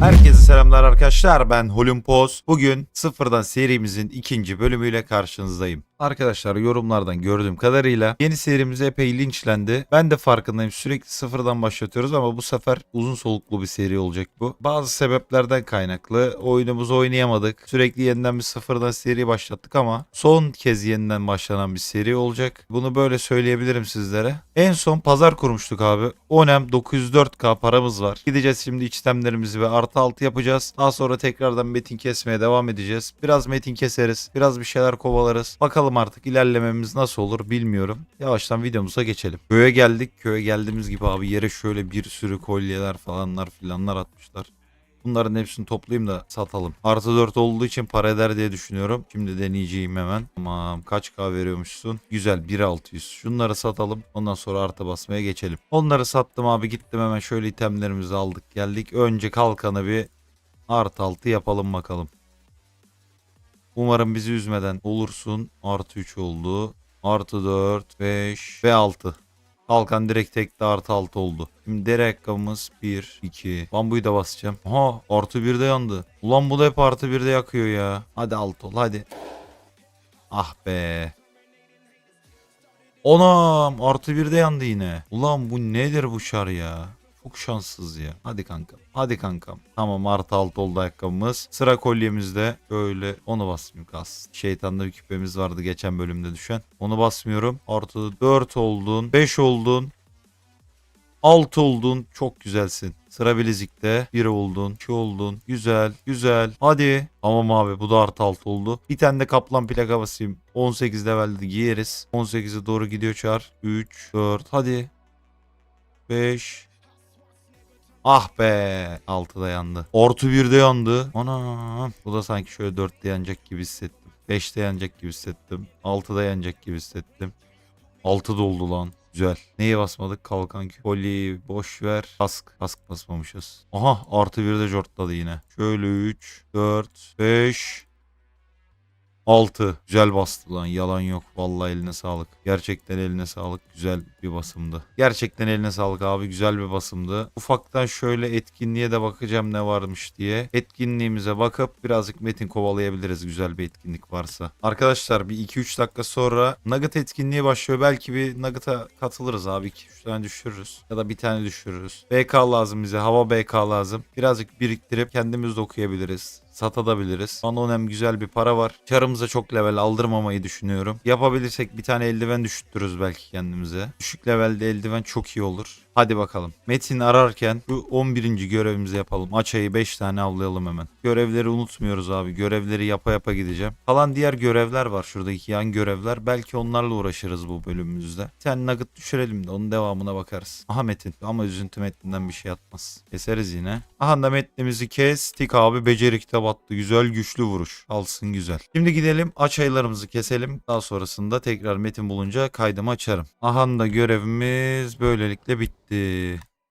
Herkese selamlar arkadaşlar ben Holimpos. Bugün sıfırdan serimizin ikinci bölümüyle karşınızdayım. Arkadaşlar yorumlardan gördüğüm kadarıyla yeni serimiz epey linçlendi. Ben de farkındayım sürekli sıfırdan başlatıyoruz ama bu sefer uzun soluklu bir seri olacak bu. Bazı sebeplerden kaynaklı oyunumuzu oynayamadık. Sürekli yeniden bir sıfırdan seri başlattık ama son kez yeniden başlanan bir seri olacak. Bunu böyle söyleyebilirim sizlere. En son pazar kurmuştuk abi. Onem 904k paramız var. Gideceğiz şimdi işlemlerimizi ve artı altı yapacağız. Daha sonra tekrardan metin kesmeye devam edeceğiz. Biraz metin keseriz. Biraz bir şeyler kovalarız. Bakalım artık ilerlememiz nasıl olur bilmiyorum. Yavaştan videomuza geçelim. Köye geldik. Köye geldiğimiz gibi abi yere şöyle bir sürü kolyeler falanlar filanlar atmışlar. Bunların hepsini toplayayım da satalım. Artı 4 olduğu için para eder diye düşünüyorum. Şimdi deneyeceğim hemen. Tamam kaç K veriyormuşsun? Güzel 1600. Şunları satalım. Ondan sonra artı basmaya geçelim. Onları sattım abi gittim hemen şöyle itemlerimizi aldık geldik. Önce kalkanı bir artı 6 yapalım bakalım. Umarım bizi üzmeden olursun. Artı 3 oldu. Artı 4, 5 ve 6. Kalkan direkt tekte artı 6 oldu. Şimdi deri ayakkabımız 1, 2. Bambuyu da basacağım. Aha artı 1 de yandı. Ulan bu da hep artı 1 de yakıyor ya. Hadi alt ol hadi. Ah be. Onam artı 1 de yandı yine. Ulan bu nedir bu şar ya? Çok şanssız ya. Hadi kankam. Hadi kankam. Tamam artı alt oldu ayakkabımız. Sıra kolyemizde. Böyle onu basmıyorum kas. Şeytanda bir küpemiz vardı geçen bölümde düşen. Onu basmıyorum. Artı 4 oldun. 5 oldun. 6 oldun. Çok güzelsin. Sıra bilezikte. 1 oldun. 2 oldun. Güzel. Güzel. Hadi. Tamam abi bu da artı 6 oldu. Bir tane de kaplan plaka basayım. 18 levelde giyeriz. 18'e doğru gidiyor çar. 3, 4. Hadi. 5, Ah be. 6'da yandı. Ortu 1'de yandı. Ana. Bu da sanki şöyle 4'te yanacak gibi hissettim. 5'te yanacak gibi hissettim. 6'da yanacak gibi hissettim. 6 doldu lan. Güzel. Neye basmadık? Kalkan koli boş ver. Kask. Kask basmamışız. Aha artı 1'de jortladı yine. Şöyle 3, 4, 5, 6. Güzel bastı lan yalan yok. Vallahi eline sağlık. Gerçekten eline sağlık. Güzel bir basımdı. Gerçekten eline sağlık abi. Güzel bir basımdı. Ufaktan şöyle etkinliğe de bakacağım ne varmış diye. Etkinliğimize bakıp birazcık metin kovalayabiliriz güzel bir etkinlik varsa. Arkadaşlar bir 2-3 dakika sonra Nugget etkinliği başlıyor. Belki bir Nugget'a katılırız abi. 2-3 tane düşürürüz. Ya da bir tane düşürürüz. BK lazım bize. Hava BK lazım. Birazcık biriktirip kendimiz de okuyabiliriz satabiliriz. Anonem güzel bir para var. Çarımıza çok level aldırmamayı düşünüyorum. Yapabilirsek bir tane eldiven düşürtürüz belki kendimize. Düşük levelde eldiven çok iyi olur. Hadi bakalım. Metin ararken bu 11. görevimizi yapalım. Açayı 5 tane avlayalım hemen. Görevleri unutmuyoruz abi. Görevleri yapa yapa gideceğim. Kalan diğer görevler var. Şuradaki yan görevler. Belki onlarla uğraşırız bu bölümümüzde. Bir tane nugget düşürelim de onun devamına bakarız. Aha Metin. Ama üzüntü Metin'den bir şey atmaz. Keseriz yine. Aha da metnimizi kestik abi. Beceri kitabı attı. Güzel güçlü vuruş. Alsın güzel. Şimdi gidelim açaylarımızı keselim. Daha sonrasında tekrar metin bulunca kaydımı açarım. Aha da görevimiz böylelikle bitti.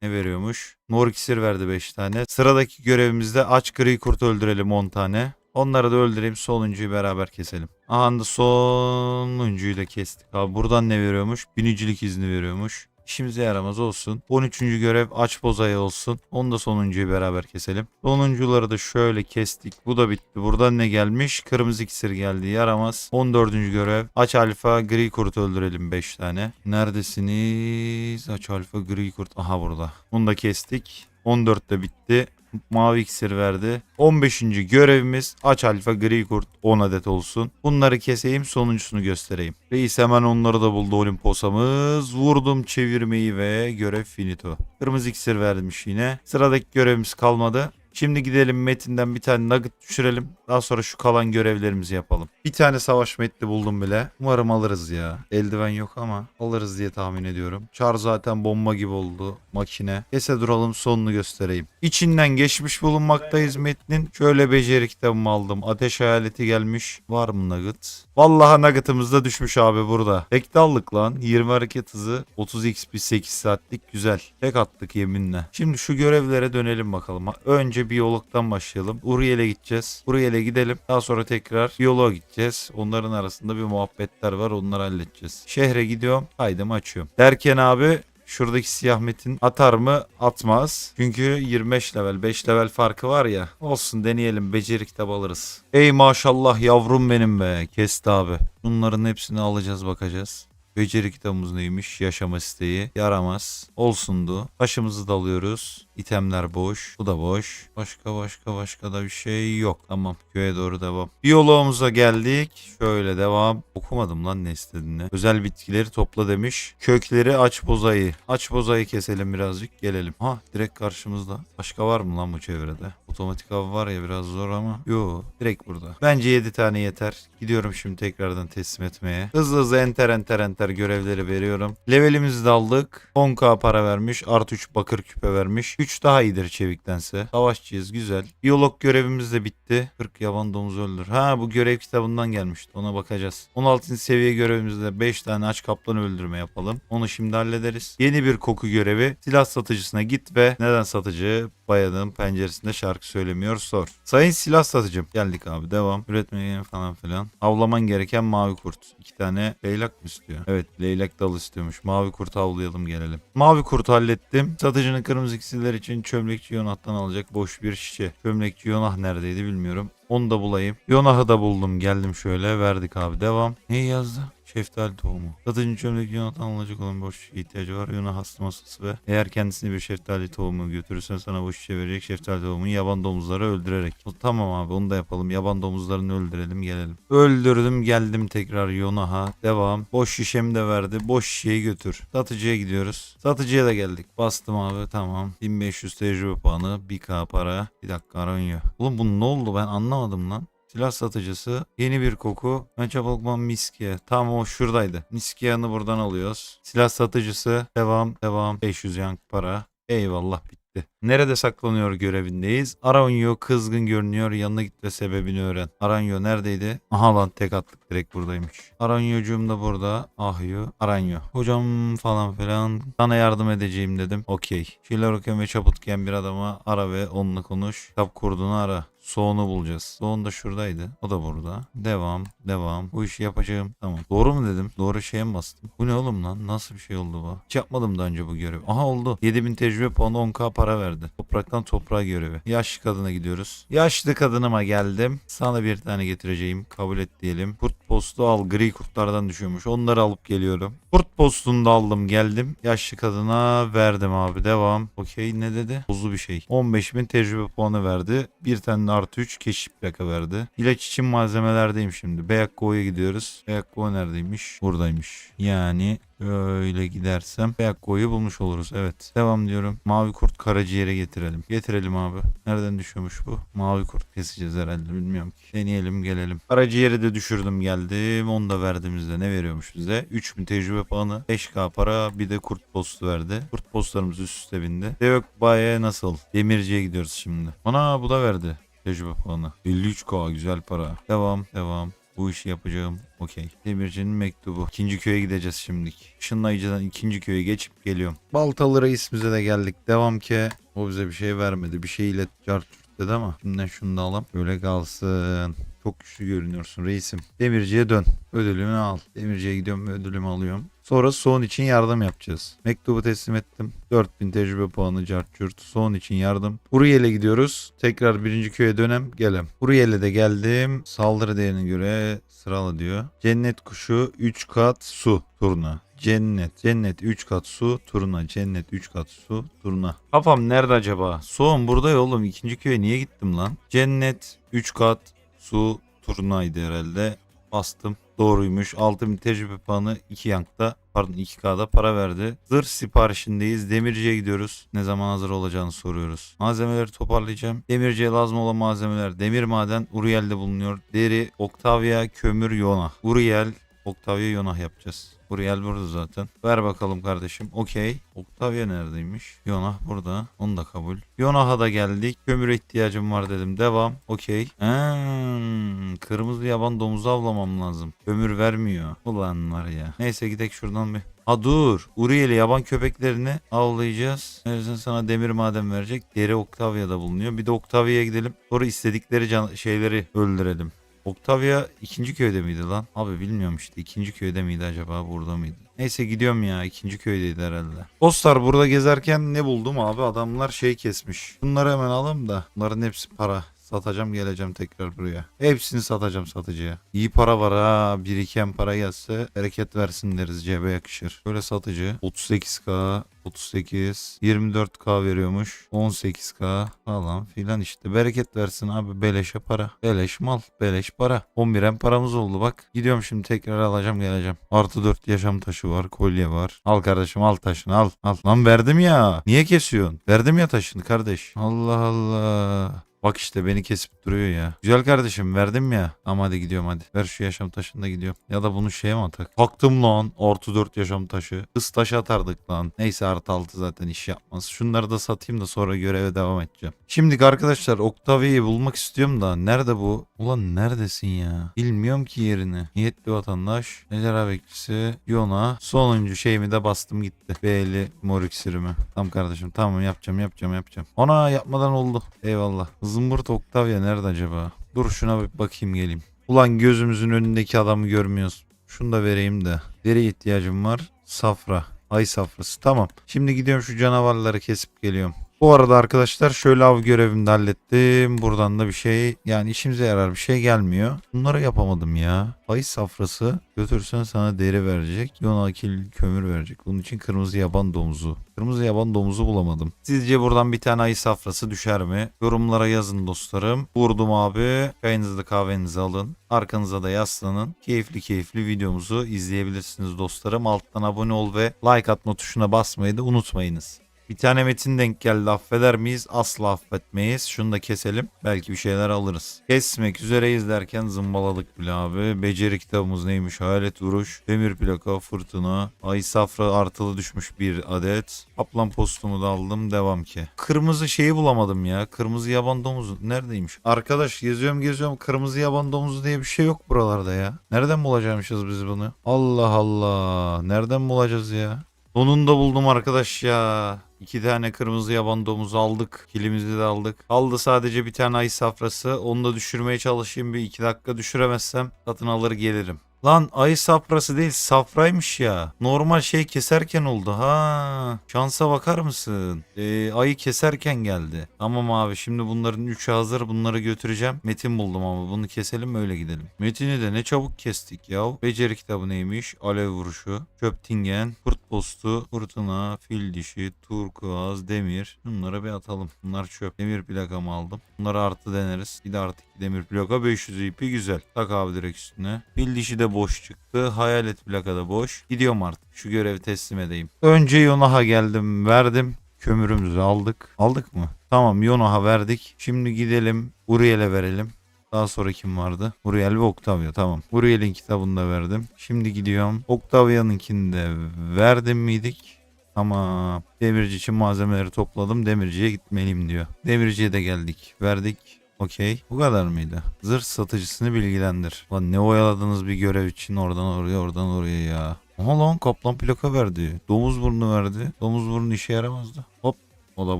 Ne veriyormuş? Mor verdi 5 tane. Sıradaki görevimizde aç gri kurt öldürelim 10 tane. Onları da öldüreyim sonuncuyu beraber keselim. Aha da sonuncuyu da kestik. Abi buradan ne veriyormuş? Binicilik izni veriyormuş. İşimize yaramaz olsun. 13. görev aç bozayı olsun. Onu da sonuncuyu beraber keselim. Sonuncuları da şöyle kestik. Bu da bitti. Buradan ne gelmiş? Kırmızı iksir geldi. Yaramaz. 14. görev aç alfa gri kurt öldürelim 5 tane. Neredesiniz? Aç alfa gri kurt. Aha burada. Bunu da kestik. 14 de bitti. Mavi iksir verdi. 15. görevimiz aç alfa gri kurt 10 adet olsun. Bunları keseyim sonuncusunu göstereyim. Reis hemen onları da buldu Olimpos'amız. Vurdum çevirmeyi ve görev finito. Kırmızı iksir vermiş yine. Sıradaki görevimiz kalmadı. Şimdi gidelim metinden bir tane nugget düşürelim. Daha sonra şu kalan görevlerimizi yapalım. Bir tane savaş metni buldum bile. Umarım alırız ya. Eldiven yok ama alırız diye tahmin ediyorum. Char zaten bomba gibi oldu. Makine. Kese duralım sonunu göstereyim. İçinden geçmiş bulunmaktayız metnin. Şöyle beceri kitabımı aldım. Ateş hayaleti gelmiş. Var mı nugget? Vallahi nugget'ımız da düşmüş abi burada. Tek dallık lan. 20 hareket hızı. 30 XP 8 saatlik. Güzel. Tek attık yeminle. Şimdi şu görevlere dönelim bakalım. Önce biyologdan başlayalım. Uriel'e gideceğiz. Uriel'e gidelim. Daha sonra tekrar biyoloğa gideceğiz. Onların arasında bir muhabbetler var. Onları halledeceğiz. Şehre gidiyorum. Kaydımı açıyorum. Derken abi Şuradaki siyah metin atar mı? Atmaz. Çünkü 25 level 5 level farkı var ya. Olsun deneyelim. Beceri kitabı alırız. Ey maşallah yavrum benim be. Kesti abi. Bunların hepsini alacağız bakacağız. Beceri kitabımız neymiş? Yaşama isteği. Yaramaz. Olsundu. Taşımızı da alıyoruz. İtemler boş. Bu da boş. Başka başka başka da bir şey yok. Tamam. Köye doğru devam. Biyoloğumuza geldik. Şöyle devam. Okumadım lan ne istediğini. Özel bitkileri topla demiş. Kökleri aç bozayı. Aç bozayı keselim birazcık. Gelelim. Ha direkt karşımızda. Başka var mı lan bu çevrede? Otomatik av var ya biraz zor ama. Yo direkt burada. Bence 7 tane yeter. Gidiyorum şimdi tekrardan teslim etmeye. Hızlı hızlı enter enter enter görevleri veriyorum. Levelimizi de aldık. 10k para vermiş. Artı 3 bakır küpe vermiş. 3 daha iyidir çeviktense. Savaşçıyız güzel. Biyolog görevimiz de bitti. 40 yaban domuzu öldür. Ha bu görev kitabından gelmişti. Ona bakacağız. 16. seviye görevimizde 5 tane aç kaplan öldürme yapalım. Onu şimdi hallederiz. Yeni bir koku görevi. Silah satıcısına git ve neden satıcı bayanın penceresinde şarkı söylemiyor sor. Sayın silah satıcım. Geldik abi devam. Üretmeye falan filan. Avlaman gereken mavi kurt. İki tane leylak mı istiyor? Evet leylak dal istiyormuş. Mavi kurt avlayalım gelelim. Mavi kurtu hallettim. Satıcının kırmızı iksirler için çömlekçi Yonah'tan alacak boş bir şişe. Çömlekçi Yonah neredeydi bilmiyorum. Onu da bulayım. Yonah'ı da buldum. Geldim şöyle. Verdik abi. Devam. Neyi yazdı? Şeftali tohumu. Satıcının çömlek Yonah'tan alacak olan boş şişe ihtiyacı var. Yonah hasta masası ve eğer kendisine bir şeftali tohumu götürürsen sana boş şişe verecek şeftali tohumunu yaban domuzları öldürerek. Tamam abi onu da yapalım. Yaban domuzlarını öldürelim gelelim. Öldürdüm geldim tekrar Yonah'a. Devam. Boş şişemi de verdi. Boş şişeyi götür. Satıcıya gidiyoruz. Satıcıya da geldik. Bastım abi tamam. 1500 tecrübe puanı. 1k para. Bir dakika aranıyor. Oğlum bu ne oldu ben anlamadım lan. Silah satıcısı. Yeni bir koku. Önce bakmam miskiye. Tam o şuradaydı. Miskiyanı buradan alıyoruz. Silah satıcısı. Devam. Devam. 500 yank para. Eyvallah bitti. Nerede saklanıyor görevindeyiz. Aranyo kızgın görünüyor. Yanına git ve sebebini öğren. Aranyo neredeydi? Aha lan tek attık direkt buradaymış. Aranyocuğum da burada. Ahyo. Aranyo. Hocam falan filan. Sana yardım edeceğim dedim. Okey. Şeyler okuyan ve çaputken bir adama ara ve onunla konuş. Kitap kurduğunu ara. Soğunu bulacağız. Soğun da şuradaydı. O da burada. Devam. Devam. Bu işi yapacağım. Tamam. Doğru mu dedim? Doğru şeye mi bastım? Bu ne oğlum lan? Nasıl bir şey oldu bu? Hiç yapmadım daha önce bu görevi. Aha oldu. 7000 tecrübe puanı 10k para verdi. Topraktan toprağa görevi. Yaşlı kadına gidiyoruz. Yaşlı kadınıma geldim. Sana bir tane getireceğim. Kabul et diyelim. Kurt postu al. Gri kurtlardan düşüyormuş. Onları alıp geliyorum. Kurt postunu da aldım geldim. Yaşlı kadına verdim abi. Devam. Okey ne dedi? Buzlu bir şey. 15.000 tecrübe puanı verdi. Bir tane artı 3 keşif plaka verdi. İlaç için malzemelerdeyim şimdi. Beyakko'ya gidiyoruz. Beyakko neredeymiş? Buradaymış. Yani Öyle gidersem Beyakko'yu bulmuş oluruz. Evet. Devam diyorum. Mavi kurt karaciğere getirelim. Getirelim abi. Nereden düşüyormuş bu? Mavi kurt keseceğiz herhalde. Bilmiyorum ki. Deneyelim gelelim. Karaciğeri de düşürdüm geldim. Onu da verdiğimizde ne veriyormuş bize? 3000 tecrübe puanı. 5k para. Bir de kurt postu verdi. Kurt postlarımız üst üste bindi. Devök Baye nasıl? Demirciye gidiyoruz şimdi. Ana bu da verdi. Tecrübe puanı. 53k güzel para. Devam devam. Bu işi yapacağım. Okey. Demircinin mektubu. İkinci köye gideceğiz şimdilik. Işınlayıcıdan ikinci köye geçip geliyorum. Baltalı reisimize de geldik. Devam ki. O bize bir şey vermedi. Bir şey ilet cart dedi ama. Şimdiden şunu da alalım. Böyle kalsın. Çok güçlü görünüyorsun reisim. Demirciye dön. Ödülümü al. Demirciye gidiyorum ödülümü alıyorum. Sonra son için yardım yapacağız. Mektubu teslim ettim. 4000 tecrübe puanı cartçurt. Son için yardım. Uriyel'e gidiyoruz. Tekrar birinci köye dönem gelem. Uriyel'e de geldim. Saldırı değerine göre sırala diyor. Cennet kuşu 3 kat su turna. Cennet. Cennet 3 kat su turna. Cennet 3 kat su turna. Kafam nerede acaba? Soğum burada ya oğlum. İkinci köye niye gittim lan? Cennet 3 kat su turnaydı herhalde. Bastım. Doğruymuş. 6000 tecrübe puanı 2 yankta pardon 2K'da para verdi. Zırh siparişindeyiz. Demirciye gidiyoruz. Ne zaman hazır olacağını soruyoruz. Malzemeleri toparlayacağım. Demirciye lazım olan malzemeler. Demir maden Uriel'de bulunuyor. Deri, Octavia, kömür, Yona. Uriel, Octavia, Yonah yapacağız. Uriel burada zaten. Ver bakalım kardeşim. Okey. Octavia neredeymiş? Yonah burada. Onu da kabul. Yonah'a da geldik. Kömüre ihtiyacım var dedim. Devam. Okey. Hmm, kırmızı yaban domuzu avlamam lazım. Kömür vermiyor. Ulan var ya. Neyse gidelim şuradan bir. Ha dur. Uriel'i yaban köpeklerini avlayacağız. Nereden sana demir maden verecek. Deri Octavia'da bulunuyor. Bir de Octavia'ya gidelim. Sonra istedikleri şeyleri öldürelim. Octavia ikinci köyde miydi lan? Abi bilmiyorum işte ikinci köyde miydi acaba burada mıydı? Neyse gidiyorum ya ikinci köydeydi herhalde. Dostlar burada gezerken ne buldum abi adamlar şey kesmiş. Bunları hemen alalım da bunların hepsi para. Satacağım geleceğim tekrar buraya. Hepsini satacağım satıcıya. İyi para var ha. Biriken para gelse bereket versin deriz. Cebe yakışır. Böyle satıcı 38k 38 24k veriyormuş 18k falan filan işte. Bereket versin abi. Beleşe para. Beleş mal beleş para. 11 en paramız oldu bak. Gidiyorum şimdi tekrar alacağım geleceğim. Artı 4 yaşam taşı var kolye var. Al kardeşim al taşını al al. Lan verdim ya. Niye kesiyorsun? Verdim ya taşını kardeş. Allah Allah Bak işte beni kesip duruyor ya. Güzel kardeşim verdim ya. Ama hadi gidiyorum hadi. Ver şu yaşam taşını da gidiyorum. Ya da bunu şeye mi atak? Taktım lan. Artı 4 yaşam taşı. Kız taşı atardık lan. Neyse artı 6 zaten iş yapmaz. Şunları da satayım da sonra göreve devam edeceğim. Şimdi arkadaşlar Octavia'yı bulmak istiyorum da. Nerede bu? Ulan neredesin ya? Bilmiyorum ki yerini. Niyetli vatandaş. Ejderha bekçisi. Yona. Sonuncu şeyimi de bastım gitti. B'li mor iksirimi. Tamam kardeşim tamam yapacağım yapacağım yapacağım. Ona yapmadan oldu. Eyvallah. Zımbırt Octavia nerede acaba? Dur şuna bir bakayım geleyim. Ulan gözümüzün önündeki adamı görmüyoruz. Şunu da vereyim de. Deri ihtiyacım var. Safra. Ay safrası. Tamam. Şimdi gidiyorum şu canavarları kesip geliyorum. Bu arada arkadaşlar şöyle av görevimi de hallettim. Buradan da bir şey yani işimize yarar bir şey gelmiyor. Bunları yapamadım ya. Ay safrası götürsen sana deri verecek. Yonakil kömür verecek. Bunun için kırmızı yaban domuzu. Kırmızı yaban domuzu bulamadım. Sizce buradan bir tane ay safrası düşer mi? Yorumlara yazın dostlarım. Vurdum abi. Çayınızı da kahvenizi alın. Arkanıza da yaslanın. Keyifli keyifli videomuzu izleyebilirsiniz dostlarım. Alttan abone ol ve like atma tuşuna basmayı da unutmayınız. Bir tane metin denk geldi affeder miyiz? Asla affetmeyiz. Şunu da keselim. Belki bir şeyler alırız. Kesmek üzereyiz derken zımbaladık bile abi. Beceri kitabımız neymiş? Hayalet vuruş, demir plaka, fırtına, ay safra artılı düşmüş bir adet. Kaplan postumu da aldım. Devam ki. Kırmızı şeyi bulamadım ya. Kırmızı yaban domuzu neredeymiş? Arkadaş geziyorum geziyorum. Kırmızı yaban domuzu diye bir şey yok buralarda ya. Nereden bulacakmışız biz bunu? Allah Allah. Nereden bulacağız ya? Sonunda buldum arkadaş ya. İki tane kırmızı yaban domuzu aldık. Kilimizi de aldık. Kaldı sadece bir tane ay safrası. Onu da düşürmeye çalışayım. Bir iki dakika düşüremezsem satın alır gelirim. Lan ay safrası değil safraymış ya. Normal şey keserken oldu ha. Şansa bakar mısın? Ee, ayı keserken geldi. Tamam abi şimdi bunların üçü hazır. Bunları götüreceğim. Metin buldum ama bunu keselim öyle gidelim. Metini de ne çabuk kestik ya. Beceri kitabı neymiş? Alev vuruşu. Çöptingen. Kurt postu. Fırtına. Fil dişi. Turkuaz. Demir. Bunları bir atalım. Bunlar çöp. Demir plakamı aldım. Bunları artı deneriz. Bir de artı iki demir plaka. 500 ipi güzel. Tak abi direkt üstüne. Fil dişi de boş çıktı. Hayalet plaka da boş. Gidiyorum artık. Şu görevi teslim edeyim. Önce Yonaha geldim. Verdim. Kömürümüzü aldık. Aldık mı? Tamam Yonaha verdik. Şimdi gidelim Uriel'e verelim. Daha sonra kim vardı? Uriel ve Octavia tamam. Uriel'in kitabını da verdim. Şimdi gidiyorum. Octavia'nınkini de verdim miydik? Tamam. Demirci için malzemeleri topladım. Demirciye gitmeliyim diyor. Demirciye de geldik. Verdik. Okey. Bu kadar mıydı? Zırh satıcısını bilgilendir. Lan ne oyaladınız bir görev için oradan oraya oradan oraya ya. Aha lan kaplan plaka verdi. Domuz burnu verdi. Domuz burnu işe yaramazdı. Hop. O da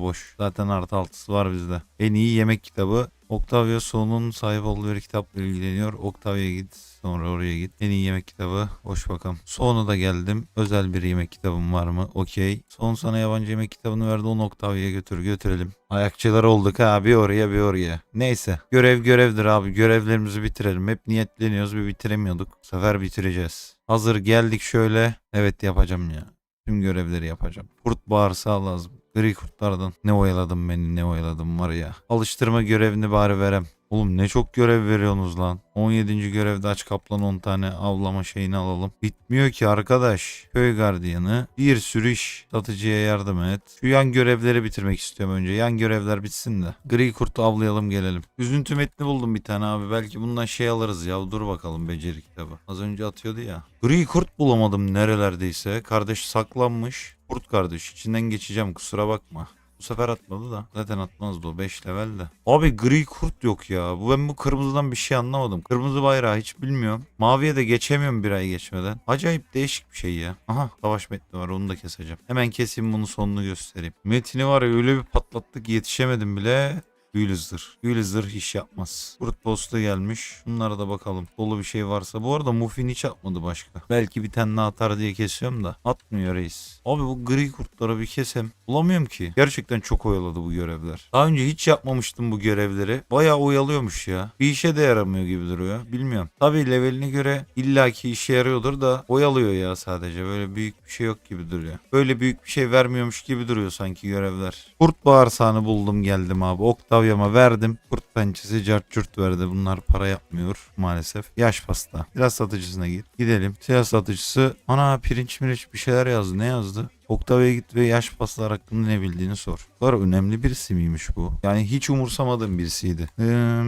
boş. Zaten artı altısı var bizde. En iyi yemek kitabı. Octavia Soğun'un sahip olduğu bir kitapla ilgileniyor. Octavia'ya git. Sonra oraya git. En iyi yemek kitabı. Hoş bakalım. Soğun'a da geldim. Özel bir yemek kitabım var mı? Okey. Son sana yabancı yemek kitabını verdi. Onu Octavia'ya götür. Götürelim. Ayakçılar olduk ha. Bir oraya bir oraya. Neyse. Görev görevdir abi. Görevlerimizi bitirelim. Hep niyetleniyoruz. Bir bitiremiyorduk. Bu sefer bitireceğiz. Hazır geldik şöyle. Evet yapacağım ya. Tüm görevleri yapacağım. Kurt bağırsağı lazım. Gri kurtlardan. Ne oyaladım beni ne oyaladım var ya. Alıştırma görevini bari verem. Oğlum ne çok görev veriyorsunuz lan. 17. görevde aç kaplan 10 tane avlama şeyini alalım. Bitmiyor ki arkadaş. Köy gardiyanı. Bir sürü iş. Satıcıya yardım et. Şu yan görevleri bitirmek istiyorum önce. Yan görevler bitsin de. Gri kurtu avlayalım gelelim. Üzüntü metni buldum bir tane abi. Belki bundan şey alırız ya. Dur bakalım beceri kitabı. Az önce atıyordu ya. Gri kurt bulamadım nerelerdeyse. Kardeş saklanmış. Kurt kardeş içinden geçeceğim kusura bakma. Bu sefer atmadı da. Zaten atmazdı o 5 level de. Abi gri kurt yok ya. Bu ben bu kırmızıdan bir şey anlamadım. Kırmızı bayrağı hiç bilmiyorum. Maviye de geçemiyorum bir ay geçmeden. Acayip değişik bir şey ya. Aha savaş metni var onu da keseceğim. Hemen keseyim bunun sonunu göstereyim. Metini var ya öyle bir patlattık yetişemedim bile. Büyülü zırh iş yapmaz. Kurt posta gelmiş. Bunlara da bakalım. Dolu bir şey varsa. Bu arada Muffin hiç atmadı başka. Belki bir tane atar diye kesiyorum da. Atmıyor reis. Abi bu gri kurtları bir kesem. Bulamıyorum ki. Gerçekten çok oyaladı bu görevler. Daha önce hiç yapmamıştım bu görevleri. Bayağı oyalıyormuş ya. Bir işe de yaramıyor gibi duruyor. Bilmiyorum. Tabii leveline göre illaki işe yarıyordur da oyalıyor ya sadece. Böyle büyük bir şey yok gibi duruyor. Böyle büyük bir şey vermiyormuş gibi duruyor sanki görevler. Kurt bağırsağını buldum geldim abi. Octavian'a verdim. Kurt pençesi cart verdi. Bunlar para yapmıyor maalesef. Yaş pasta. Biraz satıcısına git. Gidelim. Silah satıcısı. Ana pirinç mirinç bir şeyler yazdı. Ne yazdı? Octavia'ya git ve yaş pastalar hakkında ne bildiğini sor. Bu kadar önemli birisi miymiş bu? Yani hiç umursamadığım birisiydi. Ee,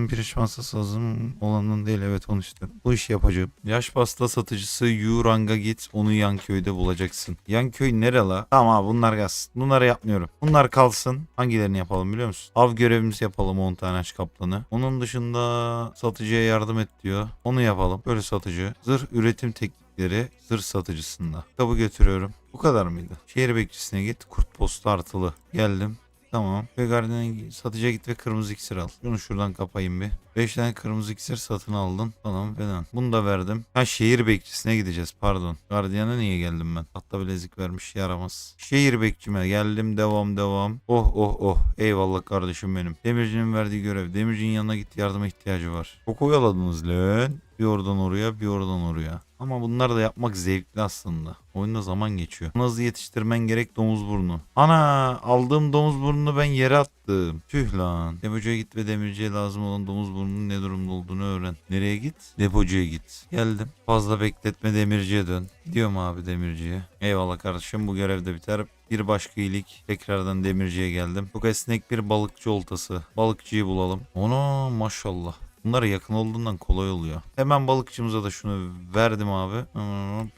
pirinç pastası lazım olanın değil evet onu işte. Bu işi yapacağım. Yaş pasta satıcısı Yurang'a git onu yan köyde bulacaksın. Yan köy nere la? Tamam abi bunlar gelsin. Bunları yapmıyorum. Bunlar kalsın. Hangilerini yapalım biliyor musun? Av görevimizi yapalım 10 tane aç kaplanı. Onun dışında satıcıya yardım et diyor. Onu yapalım. Böyle satıcı. Zırh üretim teknikleri zırh satıcısında. Kitabı götürüyorum. Bu kadar mıydı? Şehir bekçisine git. Kurt postu artılı. Geldim. Tamam. Ve gardiyana satıcıya git ve kırmızı iksir al. Şunu şuradan kapayım bir. 5 tane kırmızı iksir satın aldın. Tamam falan. Bunu da verdim. Ha şehir bekçisine gideceğiz pardon. Gardiyana niye geldim ben? Tahta bilezik vermiş yaramaz. Şehir bekçime geldim devam devam. Oh oh oh. Eyvallah kardeşim benim. Demircinin verdiği görev. Demircinin yanına git yardıma ihtiyacı var. Çok oyaladınız lan. Bir oradan oraya bir oradan oraya. Ama bunlar da yapmak zevkli aslında. Oyunda zaman geçiyor. Hızlı yetiştirmen gerek domuz burnu. Ana aldığım domuz burnunu ben yere attım. Tüh lan. Demirciye git ve demirciye lazım olan domuz burnunun ne durumda olduğunu öğren. Nereye git? Depocuya git. Geldim. Fazla bekletme demirciye dön. Gidiyorum abi demirciye. Eyvallah kardeşim bu görev de biter. Bir başka iyilik. Tekrardan demirciye geldim. Çok esnek bir balıkçı oltası. Balıkçıyı bulalım. Ona maşallah. Bunlar yakın olduğundan kolay oluyor. Hemen balıkçımıza da şunu verdim abi.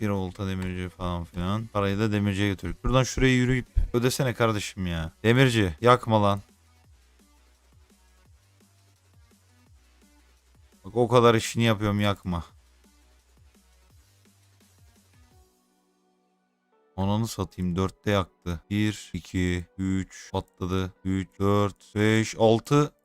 Bir olta demirci falan filan. Parayı da demirciye götürdük. Buradan şuraya yürüyüp ödesene kardeşim ya. Demirci yakma lan. Bak o kadar işini yapıyorum yakma. Ananı satayım 4'te yaktı. 1, 2, 3 patladı. 3, 4, 5, 6.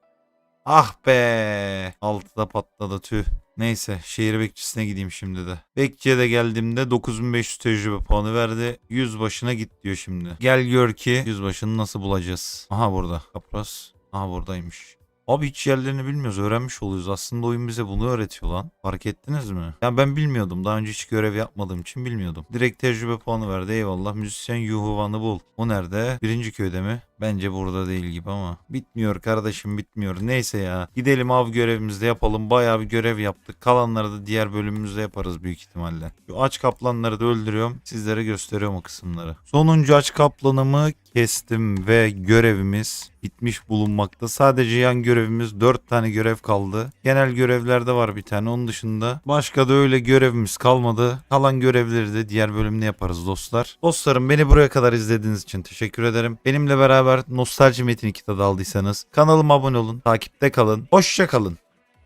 Ah be. 6'da patladı tüh. Neyse şehir bekçisine gideyim şimdi de. Bekçiye de geldiğimde 9500 tecrübe puanı verdi. 100 başına git diyor şimdi. Gel gör ki 100 başını nasıl bulacağız. Aha burada. Kapras. Aha buradaymış. Abi hiç yerlerini bilmiyoruz. Öğrenmiş oluyoruz. Aslında oyun bize bunu öğretiyor lan. Fark ettiniz mi? Ya ben bilmiyordum. Daha önce hiç görev yapmadığım için bilmiyordum. Direkt tecrübe puanı verdi. Eyvallah. Müzisyen Yuhuvan'ı bul. O nerede? Birinci köyde mi? Bence burada değil gibi ama. Bitmiyor kardeşim bitmiyor. Neyse ya. Gidelim av görevimizde yapalım. Bayağı bir görev yaptık. Kalanları da diğer bölümümüzde yaparız büyük ihtimalle. Şu aç kaplanları da öldürüyorum. Sizlere gösteriyorum o kısımları. Sonuncu aç kaplanımı kestim ve görevimiz bitmiş bulunmakta. Sadece yan görevimiz 4 tane görev kaldı. Genel görevlerde var bir tane. Onun dışında başka da öyle görevimiz kalmadı. Kalan görevleri de diğer bölümde yaparız dostlar. Dostlarım beni buraya kadar izlediğiniz için teşekkür ederim. Benimle beraber Nostalji Metin 2 tadı aldıysanız kanalıma abone olun. Takipte kalın. Hoşça kalın.